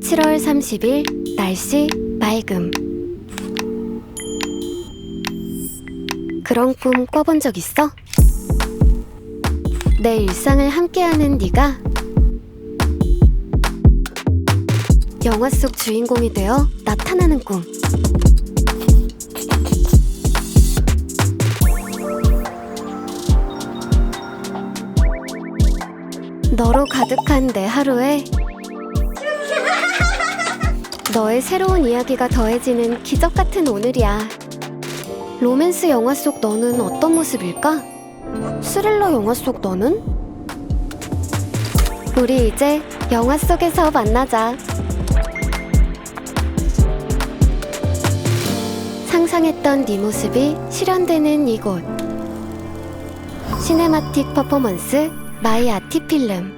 7월 30일 날씨 맑음. 그런 꿈 꿔본 적 있어? 내 일상을 함께하는 네가 영화 속 주인공이 되어 나타나는 꿈. 너로 가득한 내 하루에 너의 새로운 이야기가 더해지는 기적 같은 오늘이야. 로맨스 영화 속 너는 어떤 모습일까? 스릴러 영화 속 너는? 우리 이제 영화 속에서 만나자. 상상했던 네 모습이 실현되는 이곳. 시네마틱 퍼포먼스 마이 아티 필름.